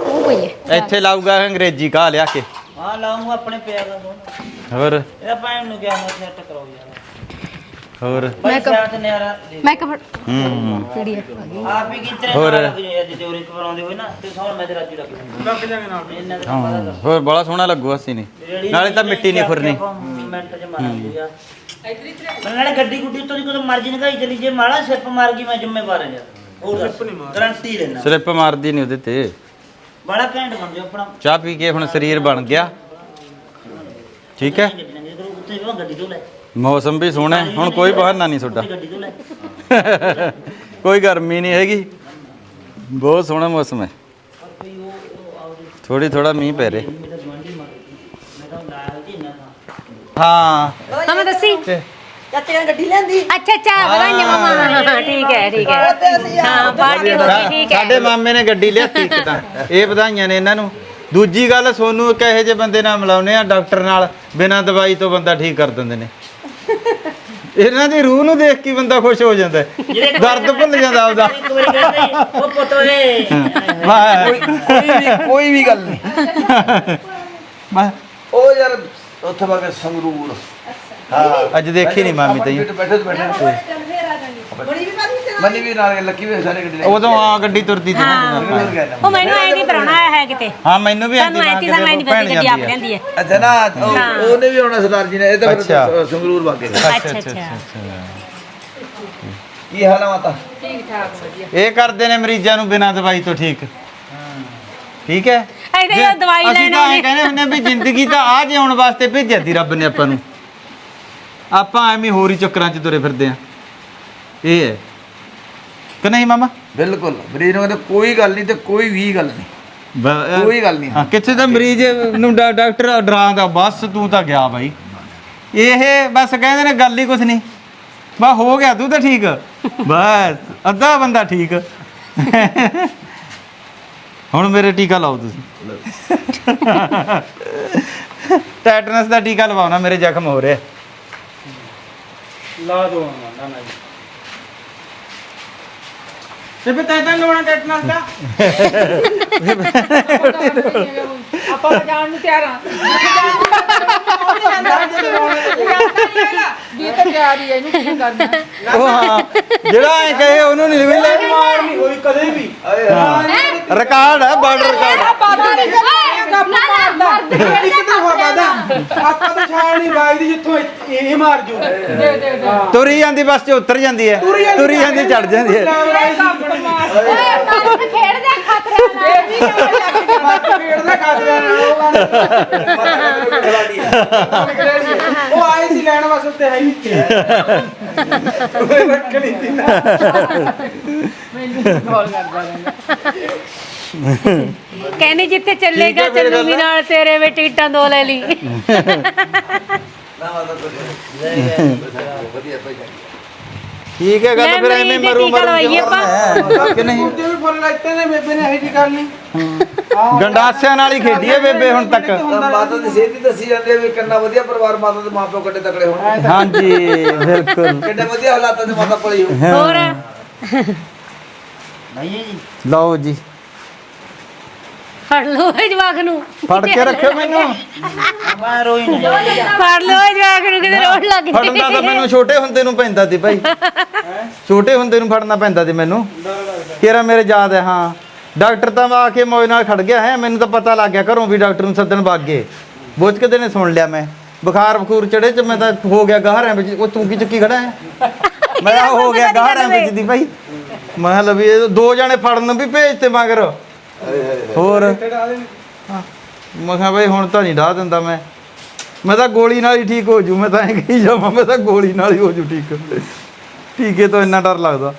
ਉਹ ਪਈ ਹੈ। ਇੱਥੇ ਲਾਊਗਾ ਅੰਗਰੇਜ਼ੀ ਕਾ ਲਿਆ ਕੇ। ਹਾਂ ਲਾਉਂਗਾ ਆਪਣੇ ਪਿਆ ਦਾ ਹੋਰ? ਇਹਦਾ ਭੈਣ ਨੂੰ ਕਿਹਾ ਮੈਂ ਸੈੱਟ ਕਰਾਓ ਯਾਰ। ਹੋਰ? ਨਿਆਰਾ ਦੇ ਮੈਂ ਕਹ ਹੂੰ। ਪੀਡੀਐਫ ਆ ਗਈ ਆਪ ਹੀ ਕਿਤਰੇ ਹੋਰ? ਅੱਜ ਤੇ ਉਰੇ ਕਰਾਉਂਦੇ ਹੋਏ ਨਾ ਤੇ ਸੌਣ ਮੈਂ ਤੇ ਰਾਜੂ ਲੱਗ ਜਾਊਂਗਾ ਲੱਗ ਜਾਗੇ ਨਾਲ। ਇਹਨਾਂ ਦਾ ਪਤਾ ਹਾਂ, ਹੋਰ ਬੜਾ ਸੋਹਣਾ ਲੱਗੂ ਅਸੀਂ ਨਹੀਂ ਨਾਲੇ ਤਾਂ ਮਿੱਟੀ ਨਹੀਂ ਖੁਰਨੀ। ਮਿੰਟ ਚ ਮਾਰਾਂਗੇ ਯਾਰ ਪਰ ਨਾਲੇ ਗੱਡੀ ਗੁੱਡੀ ਤੋਂ ਦੀ ਕੋਈ ਮਰਜ਼ੀ ਨਗਾਈ ਚਲੀ ਜੇ ਮਾੜਾ ਸਿੱਪ ਮਾਰ ਗਈ ਮੈਂ ਜ਼ਿੰਮੇਵਾਰ ਹਾਂ ਯਾਰ। ਹੋਰ ਦੱਸ ਗਰੰਟੀ ਲੈਣਾ ਸਲਿੱਪ ਮਾਰਦੀ ਨਹੀਂ ਉਹਦੇ ਤੇ। ਬੜਾ ਘੈਂਟ ਬਣ ਜਾ ਆਪਣਾ। ਚਾਹ ਪੀ ਕੇ ਹੁਣ ਸਰੀਰ ਬਣ ਗਿਆ। ਠੀਕ ਹੈ। ਗੱਡੀ ਲੰਘੇ ਕਰੋ ਉੱਤੇ ਵੀ ਗੱਡੀ ਤੋਂ ਲੈ। ਮੌਸਮ ਵੀ ਸੋਹਣਾ ਹੈ ਹੁਣ ਕੋਈ ਬਹਾਨਾ ਨਹੀਂ ਤੁਹਾਡਾ। ਉੱਤੇ ਗੱਡੀ ਤੋਂ ਲੈ। ਕੋਈ ਗਰਮੀ ਨਹੀਂ ਹੈਗੀ। ਬਹੁਤ ਸੋਹਣਾ ਮੌਸਮ ਹੈ। ਥੋੜੀ ਥੋੜਾ ਮੀਂਹ ਪੈ ਰਿਹਾ। ਮੇਰਾ ਗਵਾਂਢੀ ਮਾਰ ਮੈਂ ਤਾਂ ਲਾਇਆ ਜੀ ਨਾ ਥਾ। ਹਾਂ। ਹਾਂ ਮੈਂ ਦੱਸੀ। ਚਾਚੇ ਨੇ ਗੱਡੀ ਲੈਂਦੀ ਅੱਛਾ ਅੱਛਾ ਵਧਾਈਆਂ ਮਾਮਾ। ਹਾਂ ਠੀਕ ਹੈ ਠੀਕ ਹੈ। ਹਾਂ ਪਾਰਟੀ ਹੋ ਗਈ ਠੀਕ ਹੈ। ਸਾਡੇ ਮਾਮੇ ਨੇ ਗੱਡੀ ਲਿਆਤੀ ਇੱਕ ਤਾਂ। ਇਹ ਵਧਾਈਆਂ ਨੇ ਇਹਨਾਂ ਨੂੰ। ਦੂਜੀ ਗੱਲ ਸੋਨੂੰ ਇੱਕ ਇਹੋ ਜਿਹੇ ਬੰਦੇ ਨਾਲ ਮਿਲਾਉਨੇ ਆ ਡਾਕਟਰ ਨਾਲ ਬਿਨਾਂ ਦਵਾਈ ਤੋਂ ਬੰਦਾ ਠੀਕ ਕਰ ਦਿੰਦੇ ਨੇ। ਇਹਨਾਂ ਦੀ ਰੂਹ ਨੂੰ ਦੇਖ ਕੇ ਬੰਦਾ ਖੁਸ਼ ਹੋ ਜਾਂਦਾ ਹੈ। ਦਰਦ ਭੁੱਲ ਜਾਂਦਾ ਆਪਦਾ। ਇੱਕ ਵਾਰੀ ਕਹਿੰਦੇ ਉਹ ਪੁੱਤ ਓਏ ਵਾਹ। ਕੋਈ ਵੀ ਕੋਈ ਵੀ ਗੱਲ ਨਹੀਂ ਉਹ ਯਾਰ ਉੱਥੇ ਬਾਗੇ ਸੰਗਰੂਰ। ਅੱਜ ਦੇਖੀ ਨਹੀਂ ਮਾਮੀ ਤਈ ਬੈਠੇ ਬੈਠੇ ਮਨੀ ਵੀ ਨਾਲ ਲੱਕੀ ਵੀ ਸਾਰੇ ਗੱਡੀ ਲੈ ਉਦੋਂ ਆ ਗੱਡੀ ਤੁਰਦੀ ਸੀ ਨਾ ਹਾਂ ਜਦੋਂ ਆਪਾਂ। ਉਹ ਮੈਨੂੰ ਐ ਨਹੀਂ ਪਰਾਉਣਾ ਹੈ ਕਿਤੇ ਹਾਂ ਮੈਨੂੰ ਵੀ ਤੁਹਾਨੂੰ ਆਂਦੀ ਐਤੀ ਤਾਂ ਮੈਂ ਨਹੀਂ ਪਤਾ ਗੱਡੀ ਆਪ ਲੈਂਦੀ ਹੈ ਅੱਛਾ ਨਾ ਉਹ- ਉਹਨੇ ਵੀ ਆਉਣਾ ਸਰਦਾਰ ਜੀ ਨੇ ਇਹ ਤਾਂ ਫਿਰ ਅੱਛਾ। ਸ- ਸੰਗਰੂਰ ਬਾਗੇ ਅੱਛਾ ਅੱਛਾ ਕੀ ਹਾਲ ਆ ਮਾਤਾ ਠੀਕ ਠਾਕ ਵਧੀਆ ਇਹ ਕਰਦੇ ਨੇ ਮਰੀਜ਼ਾਂ ਨੂੰ ਬਿਨਾਂ ਦਵਾਈ ਤੋਂ ਠੀਕ ਠੀਕ ਹੈ ਤਾਂ ਜੇ- ਦਵਾਈ ਅਸੀਂ ਲੈਣ ਤਾਂ ਐਂ ਆਉਂਦੇ ਕਹਿੰਦੇ ਹੁੰਦੇ ਆ ਵੀ ਜ਼ਿੰਦਗੀ ਤਾਂ ਆ ਜਿਉਣ ਵਾਸਤੇ ਭੇਜਿਆ ਤੀ ਰੱਬ ਨੇ ਆਪਾਂ ਨੂੰ ਆਪਾਂ ਐਵੇਂ ਹੋਰ ਹੀ ਚੱਕਰਾਂ 'ਚ ਤੁਰੇ ਫਿਰਦੇ ਆ ਇਹ ਹੈ। ਕਿ ਨਹੀਂ ਮਾਮਾ? ਬਿਲਕੁਲ। ਮਰੀਜ਼ ਨੂੰ ਕਹਿੰਦੇ ਕੋਈ ਗੱਲ ਨਹੀਂ ਤੇ ਕੋਈ ਵੀ ਗੱਲ ਨਹੀਂ। ਬ- ਕੋਈ ਗੱਲ ਨਹੀਂ ਹਾਂ। ਕਿੱਥੇ ਤਾਂ ਮਰੀਜ਼ ਨੂੰ ਡਾ- ਡਾਕਟਰ ਡਰਾਉਂਦਾ ਬਸ ਤੂੰ ਤਾਂ ਗਿਆ ਬਾਈ। ਇਹ ਬਸ ਕਹਿੰਦੇ ਨੇ ਗੱਲ ਹੀ ਕੁਛ ਨਹੀਂ। ਬਾ ਹੋ ਗਿਆ ਤੂੰ ਤਾਂ ਠੀਕ। ਬਸ ਅੱਧਾ ਬੰਦਾ ਠੀਕ। ਹੁਣ ਮੇਰੇ ਟੀਕਾ ਲਾਓ ਤੁਸੀਂ। ਟੈਟਨਸ ਦਾ ਟੀਕਾ ਲਵਾਉਣਾ ਮੇਰੇ ਜ਼ਖਮ ਹੋ ਰਿਹਾ। ਲਾ ਦੋ ਨਾ ਨਾ ਜੀ। ਤੇ ਫਿਰ ਤੈਨੂੰ ਤਾਂ ਲੋਣਾ ਟੈਟਨਸ ਦਾ ਆਪਾਂ ਜਾਣ ਨੂੰ ਤਿਆਰ ਆ ਵੀ ਤਾਂ ਤਿਆਰ ਹੀ ਹੈ ਇਹਨੂੰ ਕੀ ਕਰਨਾ? ਉਹ ਹਾਂ ਜਿਹੜਾ ਐ ਕਹੇ ਉਹਨੂੰ ਨਹੀਂ ਲੈ ਮਾਰ ਨਹੀਂ ਹੋਈ ਕਦੇ ਵੀ। ਰਿਕਾਰਡ ਹੈ। ਬਾਰਡਰ ਰਿਕਾਰਡ ਬਾਬਾ ਨੇ ਗੱਪ ਮਾਰਦਾ ਇੱਕ ਤਾਂ ਹੋ ਪਾਦਾ ਆਪਾਂ ਤਾਂ ਛਾਲ ਨਹੀਂ ਵਾਜਦੀ ਜਿੱਥੋਂ ਇਹ ਇਹ ਮਾਰ ਜੂ। ਦੇ ਦੇ ਦੇ। ਤੁਰੀ ਜਾਂਦੀ ਬੱਸ 'ਚ ਉਤਰ ਜਾਂਦੀ ਹੈ। ਤੁਰੀ ਜਾਂਦੀ ਚੜ ਜਾਂਦੀ ਹੈ। ਮਾਰ ਖਤਰੇ ਨਾਲ ਖੇਡਦਾ ਖਾਤਿਆਂ ਨਾਲ ਉਹ ਗਾਣੇ ਉਹ ਆਏ ਸੀ ਲੈਣ ਵਾਸਤੇ ਉੱਤੇ ਹੈ ਹੀ ਨਹੀਂ ਉਹ ਰੱਖਣੀ ਸੀ ਨਾ। ਮੈਨੂੰ ਕਾਲ ਕਰਦਾ ਰਹਿੰਦਾ ਕਹਿੰਦੀ ਜਿੱਥੇ ਚੱਲੇਗਾ ਚੱਲੂਗੀ। ਨਾਲ ਤੇਰੇ ਵੀ ਟਿਕਟਾਂ ਦੋ ਲੈ ਲਈ। ਠੀਕ ਹੈ ਗੱਲ ਫਿਰ ਐਵੇਂ ਦੇ ਮਰੂ ਮਰੂ ਲਵਾਈਏ ਆਪਾਂ। ਕਿ ਨਹੀਂ। ਉਹਦੇ ਵੀ ਫੁੱਲ ਲੱਗਤੇ ਨੇ ਬੇਬੇ ਨੇ ਇਹੀ ਜੀ ਗੱਲ ਨਹੀਂ। ਗੰਡਾਸਿਆਂ ਨਾਲ ਹੀ ਖੇਡੀ ਹੈ ਬੇਬੇ ਹੁਣ ਤੱਕ। ਮਾਤਾ ਦੀ ਸਿਹਤ ਹੀ ਦੱਸੀ ਜਾਂਦੀ ਹੈ ਵੀ ਕਿੰਨਾ ਵਧੀਆ ਪਰਿਵਾਰ ਮਾਤਾ ਦੇ ਮਾਪਿਓ ਕਿੱਡੇ ਤਕੜੇ ਹੋਣ। ਹਾਂਜੀ ਬਿਲਕੁਲ। ਕਿੱਡੇ ਵਧੀਆ ਹਾਲਾਤਾਂ 'ਚ ਮਾਤਾ ਪਲੀ ਹੋ ਹੋਰ? ਨਹੀਂ। ਜੀ ਲਓ ਜੀ। ਫੜ ਲਓ ਇਹ ਜਵਾਕ ਨੂੰ। ਫੜ ਕੇ ਰੱਖਿਓ ਮੈਨੂੰ। ਮੈਂ ਰੋਈ ਨਾ ਫੜ ਲਓ ਇਹ ਜਵਾਕ ਨੂੰ ਕਿਤੇ ਰੋੜ ਲੱਗ ਫੜਨਾ ਤਾਂ ਮੈਨੂੰ ਛੋਟੇ ਹੁੰਦੇ ਨੂੰ ਪੈਂਦਾ ਸੀ ਭਾਈ। ਛੋਟੇ ਹੁੰਦੇ ਨੂੰ ਫੜਨਾ ਪੈਂਦਾ ਸੀ ਮੈਨੂੰ। ਕਿਹੜਾ ਮੇਰੇ ਯਾਦ ਹੈ ਹਾਂ। ਡਾਕਟਰ ਤਾਂ ਆ ਕੇ ਮੌਜ ਨਾਲ ਖੜ ਗਿਆ ਹੈ। ਮੈਨੂੰ ਤਾਂ ਪਤਾ ਲੱਗ ਗਿਆ ਘਰੋਂ ਵੀ ਡਾਕਟਰ ਨੂੰ ਸੱਦਣ ਵਗ ਗਏ। ਬੁੱਝ ਕੇ ਨੇ ਸੁਣ ਲਿਆ ਮੈਂ। ਬੁਖਾਰ ਬਖੂਰ ਚੜੇ ਚ ਮੈਂ ਤਾਂ ਹੋ ਗਿਆ ਗਾਹਰਾਂ ਵਿੱਚ। ਉਹ ਤੂੰ ਕੀ ਚੱਕੀ ਖੜਾ ਹੈ? ਮੈਂ ਹੋ ਗਿਆ ਗਾਹਰਾਂ ਵਿੱਚ ਦੀ ਭਾਈ। ਮੈਂ ਕਿਹਾ ਲਵੀ ਦੋ ਜਾਣੇ ਫੜਨ ਵੀ ਭੇਜ ਤੇ ਮਗਰ। ਹੋਰ? ਹਾਂ। ਮੈਂ ਕਿਹਾ ਬਈ ਹੁਣ ਤਾਂ ਨਹੀਂ ਢਾਹ ਦਿੰਦਾ ਮੈਂ। ਮੈਂ ਤਾਂ ਗੋਲੀ ਨਾਲ ਹੀ ਠੀਕ ਹੋ ਜੂ ਮੈਂ ਤਾਂ ਐਂ ਕਹੀ ਜਾਵਾਂ ਮੈਂ ਤਾਂ ਗੋਲੀ ਨਾਲ ਹੀ ਹੋ ਜੂ ਠੀਕ। ਟੀਕੇ ਤੋਂ ਇੰਨਾ ਡਰ ਲੱਗਦਾ।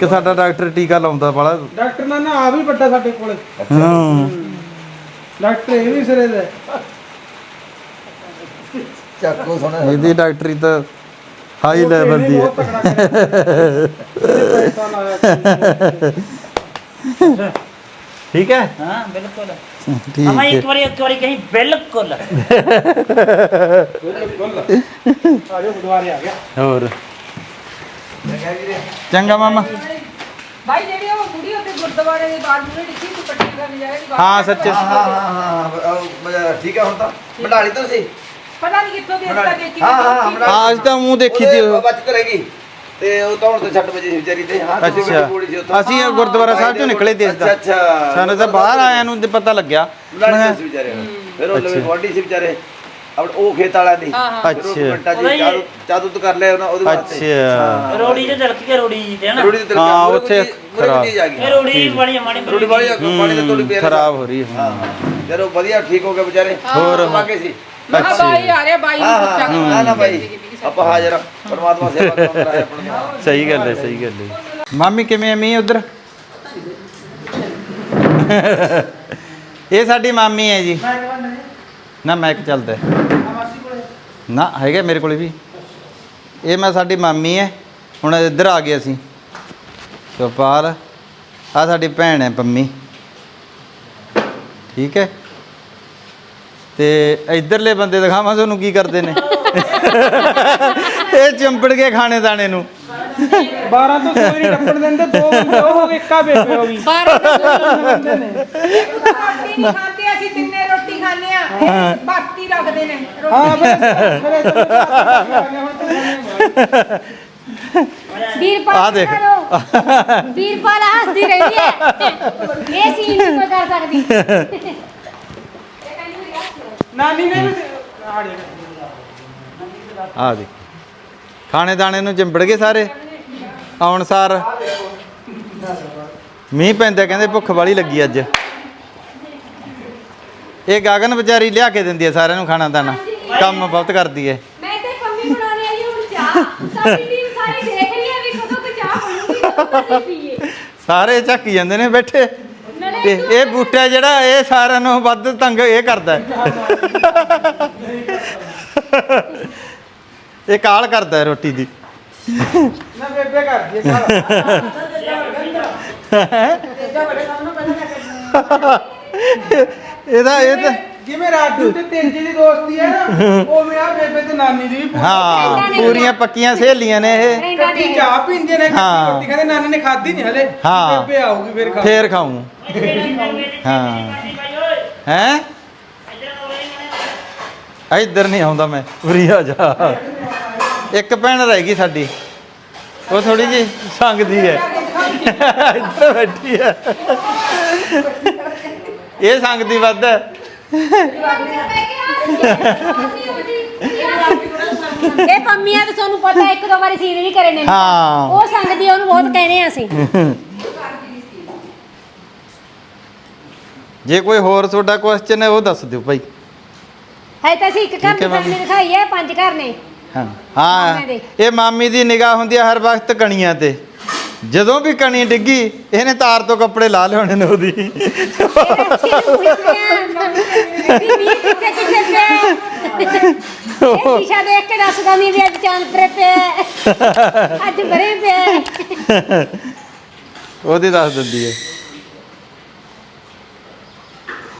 ਕਿ ਸਾਡਾ ਡਾਕਟਰ ਟੀਕਾ ਲਾਉਂਦਾ ਬੜਾ ਡਾਕਟਰ ਨਾ ਨਾ ਆ ਵੀ ਵੱਡਾ ਸਾਡੇ ਕੋਲੇ। ਹਾਂ। ਡਾਕਟਰ ਇਹ ਵੀ ਸਿਰੇ ਦਾ ਚੱਕੋ ਸੁਣ ਇਹਦੀ ਡਾਕਟਰੀ ਤਾਂ ਹਾਈ ਲੈਵਲ ਦੀ ਬਹੁਤ ਹੈ ਤਕੜਾ ਕਰਿਆ। ਇਹਨੇ ਪੈਸਾ ਲਾਇਆ। ਠੀਕ ਹੈ ਹਾਂ ਬਿਲਕੁਲ ਠੀਕ ਅਮਾ ਹੈ ਇੱਕ ਵਾਰੀ ਇੱਕ ਵਾਰੀ ਕਹੀਂ ਬਿਲਕੁਲ ਆਜੋ ਗੁਰਦੁਆਰੇ ਆ ਗਿਆ ਹੋਰ ਚੰਗਾ ਮਾਮਾ ਭਾਈ ਜਿਹੜੀ ਉਹ ਕੁੜੀ ਉੱਤੇ ਗੁਰਦੁਆਰੇ ਦੇ ਬਾਹਰ ਮੂਹਰੇ ਲਿਖੀ ਤੂੰ ਪੱਟੀ ਕਰਨ ਜਾਏਗੀ ਹਾਂ ਸੱਚ ਹਾਂ ਹਾਂ ਹਾਂ ਹਾਂ ਠੀਕ ਹੈ ਹੁਣ ਤਾਂ ਮਢਾਲੀ ਤੋਂ ਸੀ ਪਤਾ ਨਹੀਂ ਕਿੱਥੋਂ ਦੀ ਇਸਦਾ ਦੇਖੀ ਹਾਂ ਹਾਂ ਮਢਾਲੀ ਹਾਂ ਅੱਜ ਤਾਂ ਉਹ। ਤੇ ਤਾਂ ਹੁਣ ਤਾਂ ਛੱਡ ਵਜੇ ਸੀ ਵਿਚਾਰੀ ਤੇ ਹਾਂ ਤੁਸੀਂ ਅੱਛਾ। ਕਿਹੜੀ ਗੋਲੀ ਸੀ ਉੱਥੋਂ ਅਸੀਂ ਇਹ ਗੁਰਦੁਆਰਾ ਸਾਹਿਬ ਚੋਂ ਨਿਕਲੇ ਤੇ। ਅੱਛਾ ਅੱਛਾ। ਸਾਨੂੰ ਤਾਂ ਬਾਹਰ ਆਇਆਂ ਨੂੰ ਤੇ ਪਤਾ ਲੱਗਿਆ। ਮੈਂ ਮਢਾਲੀ ਕਿਹਾ, ਤੋਂ ਸੀ ਵਿਚਾਰੇ ਫਿਰ ਉਹ ਲਵੇ ਗਵਾਂਢੀ ਸੀ ਵਿਚਾਰੇ। ਆਪਣ ਉਹ ਖੇਤ ਵਾਲਿਆਂ ਦੀ ਹਾਂ, ਫਿਰ ਉਹ ਅੱਛਾ। ਮਿੰਟਾਂ ਉਹਦਾ ਜੀ ਹੀ- ਜਾਦੂ ਜਾਦੂ ਤੋਂ ਕਰ ਲਿਆ ਉਹਨਾਂ ਉਹਦੇ ਵਾਸਤੇ। ਅੱਛਾ। ਰੋੜੀ ਤੇ ਤਿਲਕ ਕੇ ਰੋੜੀ ਜੀ ਤੇ ਹਨਾ ਰੋੜੀ ਦੇ ਤਿਲਕ ਹਾਂ, ਮੂਹਰੇ ਉੱਥੇ ਕੋਈ ਚੀਜ਼- ਮੂਹਰੇ ਕੋਈ ਚੀਜ਼ ਆ ਗਈ ਇਹ ਰੋੜੀ ਵਾਲੀ ਮਾੜੀ ਰੋੜੀ ਵਾਲੀ ਪਾਣੀ ਦੇ ਤੋੜੀ ਪਈ ਖਰਾਬ ਹੋ ਰਹੀ ਹੈ। ਹਾਂ। ਜਦੋਂ ਵਧੀਆ ਠੀਕ ਹੋ ਗਏ ਵਿਚਾਰੇ। ਹੋਰ। ਬਾਕੀ ਸੀ। ਮੈਂ ਕਿਹਾ ਬਾਈ ਆ ਰਿਹਾ ਬਾਈ ਨੂੰ ਹਾਂ ਪੁੱਛਾਂ ਹਾਂ ਨਾ ਨਾ ਭਾਈ ਆਪਾਂ ਹਾਜ਼ਰ ਪਰਮਾਤਮਾ ਸੇਵਾ ਆਪਣੀ ਸਹੀ ਗੱਲ ਹੈ ਸਹੀ ਗੱਲ ਹੈ। ਮਾਮੀ ਕਿਵੇਂ ਐ ਮੀ ਉਧਰ? ਇਹ ਸਾਡੀ ਮਾਮੀ ਹੈ ਜੀ। ਨਾ ਮੈਕ ਚੱਲਦਾ। ਹੈ। ਨਾ ਹੈਗਾ ਮੇਰੇ ਕੋਲ ਵੀ। ਇਹ ਮੈਂ ਸਾਡੀ ਮਾਮੀ ਹੈ। ਹੁਣ ਇੱਧਰ ਆ ਗਏ ਅਸੀਂ। ਗੋਪਾਲ ਆ ਸਾਡੀ ਭੈਣ ਹੈ ਪੰਮੀ। ਠੀਕ ਹੈ। ਤੇ ਇਧਰਲੇ ਬੰਦੇ ਦਿਖਾਵਾਂ ਤੁਹਾਨੂੰ ਕੀ ਕਰਦੇ ਨੇ। ਇਹ ਚੰਪੜ ਕੇ ਖਾਣੇ ਦਾਣੇ ਨੂੰ। 12 ਤੋਂ ਕੋਈ ਨਹੀਂ ਟੱਪਣ ਦਿੰਦੇ ਦੋ ਬੰਦੇ ਉਹ ਇੱਕਾ ਬੇਬੇ ਉਹ ਵੀ। ਬੰਦੇ ਨੇ। ਰੋਟੀ ਨਹੀਂ ਖਾਂਦੇ ਅਸੀਂ ਤਿੰਨੇ ਰੋਟੀ ਖਾਂਦੇ ਆ ਬਾਤੀ ਰੱਖਦੇ ਨੇ ਹਾਂ ਵੀਰਪਾਲ ਆ ਦੇਖ। ਵੀਰਪਾਲ ਹੱਸਦੀ ਰਹਿੰਦੀ ਹੈ। ਇਹ ਸੀਨ ਨਹੀਂ ਕਰ ਸਕਦੀ। ਨਾਨੀ ਨੇ ਵੀ ਆ ਦੇ ਖਾਣੇ ਦਾਣੇ ਨੂੰ ਚਿੰਬੜ ਗਏ ਸਾਰੇ? ਆਉਣ ਸਾਰ? ਮੀਂਹ ਪੈਂਦਾ ਕਹਿੰਦੇ ਭੁੱਖ ਵਾਲੀ ਲੱਗੀ ਅੱਜ। ਇਹ ਗਾਗਨ ਵਿਚਾਰੀ ਲਿਆ ਕੇ ਦਿੰਦੀ ਹੈ ਸਾਰਿਆਂ ਨੂੰ ਖਾਣਾ ਦਾਣਾ। ਕੰਮ ਬਹੁਤ ਕਰਦੀ ਹੈ। ਮੈਂ ਤੇ ਪੰਮੀ ਬਣਾਉਣੀ ਆਈ ਹੁਣ ਚਾਹ। ਸਾਡੀ ਟੀਮ ਸਾਰੀ ਦੇਖ ਰਹੀ ਹੈ ਵੀ ਕਦੋਂ ਕੁ ਚਾਹ ਬਣੂਗੀ ਕਦੋਂ ਕੁ ਅਸੀਂ ਪੀਏ। ਸਾਰੇ ਝੱਕੀ ਜਾਂਦੇ ਨੇ ਬੈਠੇ। ਤੇ ਇਹ ਬੂਟਾ ਜਿਹੜਾ ਇਹ ਸਾਰਿਆਂ ਨੂੰ ਵੱਧ ਤੰਗ ਇਹ ਕਰਦਾ ਹੈ। ਇਹ ਕਾਲ ਕਰਦਾ ਹੈ ਰੋਟੀ ਦੀ। ਨਾ ਬੇਬੇ ਕਰਦੀ ਹੈ ਇਹਦਾ ਇਹ ਤਾਂ ਜਿਵੇਂ ਰਾਜੂ ਤੇ ਤੇਜੀ ਦੀ ਦੋਸਤੀ ਹੈ ਨਾ ਉਵੇਂ ਆ ਬੇਬੇ ਤੇ ਨਾਨੀ ਦੀ ਵੀ ਪੂਰੀ ਹਾਂ ਪੂਰੀਆਂ ਪੱਕੀਆਂ ਸਹੇਲੀਆਂ ਨੇ ਇਹ। ਕੱਟੀ ਚਾਹ ਪੀਂਦੇ ਨੇ। ਕੱਟੀ ਰੋਟੀ ਕਹਿੰਦੇ ਨਾਨੀ ਨੇ ਖਾਧੀ ਨਹੀਂ ਹਲੇ। ਹਾਂ। ਬੇਬੇ ਆਊਗੀ ਫਿਰ ਖਾ ਫੇਰ ਖਾਊਂ। ਹਾਂ। ਹੈ? ਇੱਧਰ ਨਹੀਂ ਆਉਂਦਾ ਮੈਂ ਉਰੀ ਆ ਜਾ। ਇੱਕ ਭੈਣ ਰਹਿ ਗਈ ਸਾਡੀ। ਉਹ ਥੋੜੀ ਜੀ ਸੰਗਦੀ ਹੈ। ਇੱਧਰ ਬੈਠੀ ਹੈ। ਇਹ ਸੰਗਦੀ ਵੱਧ ਹੈ। ਇਹ ਪੰਮੀਆਂ ਤੇ ਤੁਹਾਨੂੰ ਪਤਾ ਇੱਕ ਦੋ ਵਾਰੀ ਸੀਨ ਵੀ ਕਰੇ ਨੇ। ਹਾਂ। ਉਹ ਸੰਗਦੀ ਆ, ਉਹਨੂੰ ਬਹੁਤ ਕਹਿੰਦੇ ਆ ਅਸੀਂ। ਜੇ ਕੋਈ ਹੋਰ ਤੁਹਾਡਾ ਕੁਐਸਚਨ ਹੈ ਉਹ ਦੱਸ ਦਿਓ ਭਾਈ। ਹੈ ਤਾਂ ਅਸੀਂ ਇੱਕ ਘਰ ਠੀਕ ਹੈ। ਦਿਖਾਈ ਹੈ ਪੰਜ ਘਰ ਨੇ। ਹਾਂ। ਮਾਮੇ ਹਾਂ ਦੇ। ਇਹ ਮਾਮੀ ਦੀ ਨਿਗਾਹ ਹੁੰਦੀ ਹੈ ਹਰ ਵਕਤ ਕਣੀਆਂ ਤੇ। ਜਦੋਂ ਵੀ ਕਣੀ ਡਿੱਗੀ ਇਹਨੇ ਤਾਰ ਤੋਂ ਕੱਪੜੇ ਲਾ ਲਿਆਉਣੇ ਨੇ ਉਹਦੀ। ਇਹ ਪੁੱਛਦੇ ਆ ਵੀ ਵੀਰ ਕਿੱਥੇ ਕਿੱਥੇ ਪਿਆ ਇਹ ਦਿਸ਼ਾ ਦੇਖ ਕੇ ਦੱਸਦਾ ਨਹੀਂ ਵੀ ਅੱਜ ਚਾਂਦ ਪਰੇ ਪਿਆ ਅੱਜ ਬਰੇ ਪਿਆ ਉਹਦੀ ਦੱਸ ਦਿੰਦੀ ਹੈ।